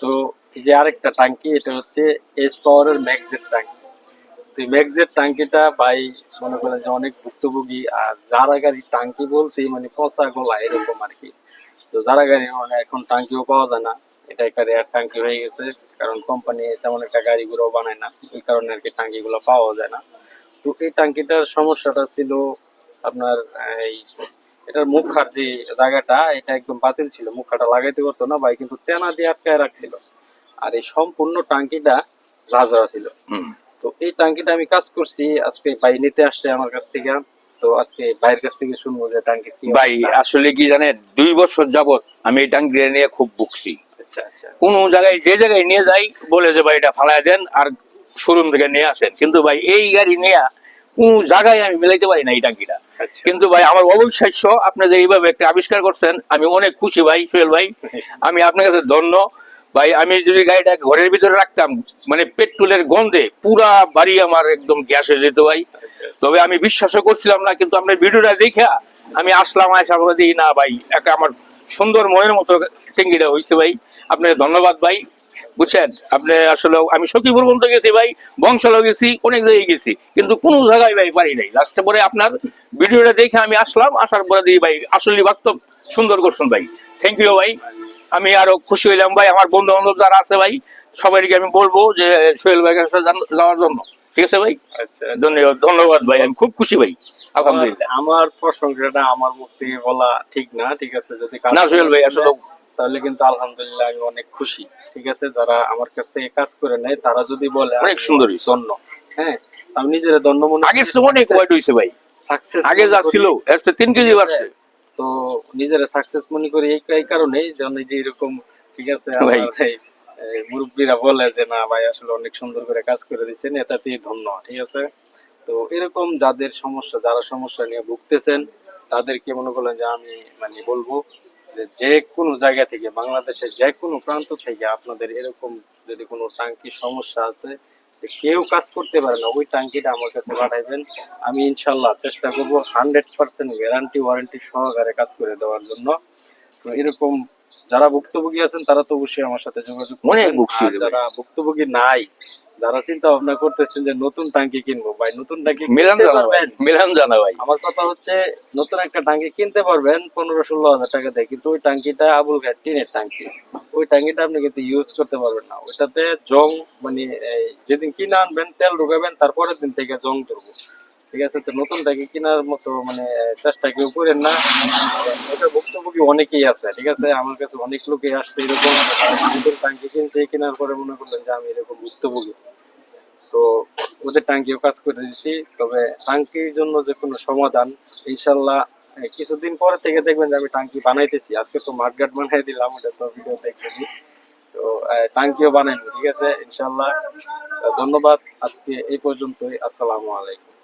তো এই যে আরেকটা টাঙ্কি এটা হচ্ছে এস পাওয়ারের ম্যাগজেট টাঙ্কি তো এই ম্যাগজেট টাঙ্কিটা ভাই মনে করেন যে অনেক ভুক্তভোগী, আর যারা গাড়ি টাঙ্কি বলতেই মানে পচা গলা এরকম আর কি তো যারা গাড়ি মানে এখন টাঙ্কিও পাওয়া যায় না। এটা একটা রেয়ার টাঙ্কি হয়ে গেছে, কারণ কোম্পানি তেমন একটা গাড়িগুলো বানায় না। এই কারণে আর কি টাঙ্কিগুলো পাওয়া যায় না। তো এই টাঙ্কিটার সমস্যাটা ছিল আপনার, এই এটার মুখার যে জায়গাটা এটা একদম বাতিল ছিল। মুখাটা লাগাইতে পারতো না ভাই কিন্তু তেনা দিয়ে আটকায় রাখছিল। আর এই সম্পূর্ণ টাঙ্কিটা ঝাঁঝরা ছিল। তো এই টাঙ্কিটা আমি কাজ করছি। আজকে ভাই নিতে আসছে আমার কাছ থেকে। তো আজকে ভাইয়ের কাছ থেকে শুনব যে টাঙ্কি কি ভাই আসলে কি জানেন দুই বছর যাবত আমি এই টাঙ্কি নিয়ে খুব ভুগছি। আচ্ছা আচ্ছা। কোন জায়গায় যে জায়গায় নিয়ে যাই বলে যে ভাই এটা ফালাই দেন আর শোরুম থেকে নিয়ে আসেন। কিন্তু ভাই এই গাড়ি নিয়ে কোন জায়গায় আমি মিলাইতে পারি না এই টাঙ্কিটা। আচ্ছা। কিন্তু ভাই আমার অবিশ্বাস্য আপনি যে এইভাবে একটা আবিষ্কার করছেন আমি অনেক খুশি ভাই সোহেল ভাই। আমি আপনার কাছে ধন্য। ভাই আমি যদি গাড়িটা ঘরের ভিতরে রাখতাম মানে পেট্রোলের গন্ধে পুরা বাড়ি আমার একদম গ্যাস হয়ে যেত ভাই। তবে আমি বিশ্বাসও করছিলাম না কিন্তু আপনার ভিডিওটা দেখে আমি আসলাম আসার পরে দিই না ভাই একটা আমার সুন্দর মনের মতো টেঙ্গিটা হয়েছে ভাই। আপনাকে ধন্যবাদ ভাই। বুঝছেন? আপনি আসলে আমি সখীপুর পর্যন্ত গেছি ভাই বংশালো গেছি অনেক জায়গায় গেছি। কিন্তু কোনো জায়গায় ভাই পারি নাই। লাস্টে পরে আপনার ভিডিওটা দেখে আমি আসলাম আসার পরে দিই ভাই আসলে বাস্তব সুন্দর করছেন ভাই। থ্যাংক ইউ ভাই। আমি আরও খুশি হইলাম ভাই আমার বন্ধু বান্ধব যারা আছে ভাই সবাইকে আমি বলব যে সোহেল ভাইয়ের কাছে যাওয়ার জন্য। ঠিক আছে ভাই? আচ্ছা ধন্যবাদ ধন্যবাদ ভাই আমি খুব খুশি ভাই আলহামদুলিল্লাহ। আমার- প্রশংসাটা আমার মুখ থেকে বলা ঠিক না ঠিক আছে যদি না সোহেল ভাই আসলে তাহলে কিন্তু আলহামদুলিল্লাহ আমি অনেক খুশি ঠিক আছে? যারা আমার কাছ থেকে কাজ করে নেয় তারা যদি বলে অনেক সুন্দর ধন্য হ্যাঁ? আমি নিজের ধন্য মনে আগে অনেক ওয়েট হয়েছে ভাই। সাকসেস আগে যা ছিল এর কেজি বাড়ছে। তো নিজের সাকসেস মনে করি এই যেন এই যে এরকম ঠিক আছে ভাই। আমার মুরব্বীরা বলে যে না ভাই আসলে অনেক সুন্দর করে কাজ করে দিচ্ছেন এটাতেই ধন্য ঠিক আছে? তো এরকম যাদের সমস্যা যারা সমস্যা নিয়ে ভুগতেছেন তাদেরকে মনে করলেন যে আমি মানে বলব যে কোনো জায়গা থেকে, বাংলাদেশের যে কোনো প্রান্ত থেকে আপনাদের এরকম যদি কোনো টাঙ্কি সমস্যা আছে, যে কেউ কাজ করতে পারে না, ওই টাঙ্কিটা আমার কাছে পাঠাইবেন। আমি ইনশাল্লাহ চেষ্টা করব হান্ড্রেড পার্সেন্ট গ্যারান্টি ওয়ারেন্টি সহকারে কাজ করে দেওয়ার জন্য। তো এরকম যারা ভুক্তভোগী আছেন তারা তো অবশ্যই আমার সাথে যোগাযোগ অনেক। যারা ভুক্তভোগী নাই যারা চিন্তা ভাবনা করতেছেন যে নতুন টাঙ্কি কিনবো ভাই নতুন টাঙ্কি মিলান কিনতে জানা ভাই মিলান জানা ভাই। আমার কথা হচ্ছে নতুন একটা টাঙ্কি কিনতে পারবেন পনেরো ষোলো হাজার টাকা দিয়ে কিন্তু ওই টাঙ্কিটা আবুল ঘাট টিনের টাঙ্কি। ওই টাঙ্কিটা আপনি কিন্তু ইউজ করতে পারবেন না। ওইটাতে জং মানে যেদিন কিনে আনবেন তেল ঢুকাবেন তারপরের দিন থেকে জং ধরবো ঠিক আছে? তো নতুন টাঙ্কি কেনার মতো মানে চেষ্টা কেউ করেন না। ওটা ভুক্তভোগী অনেকেই আছে, ঠিক আছে? আমার কাছে অনেক লোকই আসছে এরকম। নতুন টাঙ্কি কিনছে কেনার পরে মনে করলেন যে আমি এরকম ভুক্তভোগী। তো ওদের টাঙ্কিও কাজ করে দিয়েছি তবে টাঙ্কির জন্য যে কোনো সমাধান, ইনশাল্লাহ কিছুদিন পরে থেকে দেখবেন যে আমি টাঙ্কি বানাইতেছি। আজকে তো মাঠঘাট বানাই দিলাম, ওটা তো ভিডিও দেখতেছি তো টাঙ্কিও বানাইবো ঠিক আছে? ইনশাল্লাহ ধন্যবাদ। আজকে এই পর্যন্তই। আসসালামু আলাইকুম।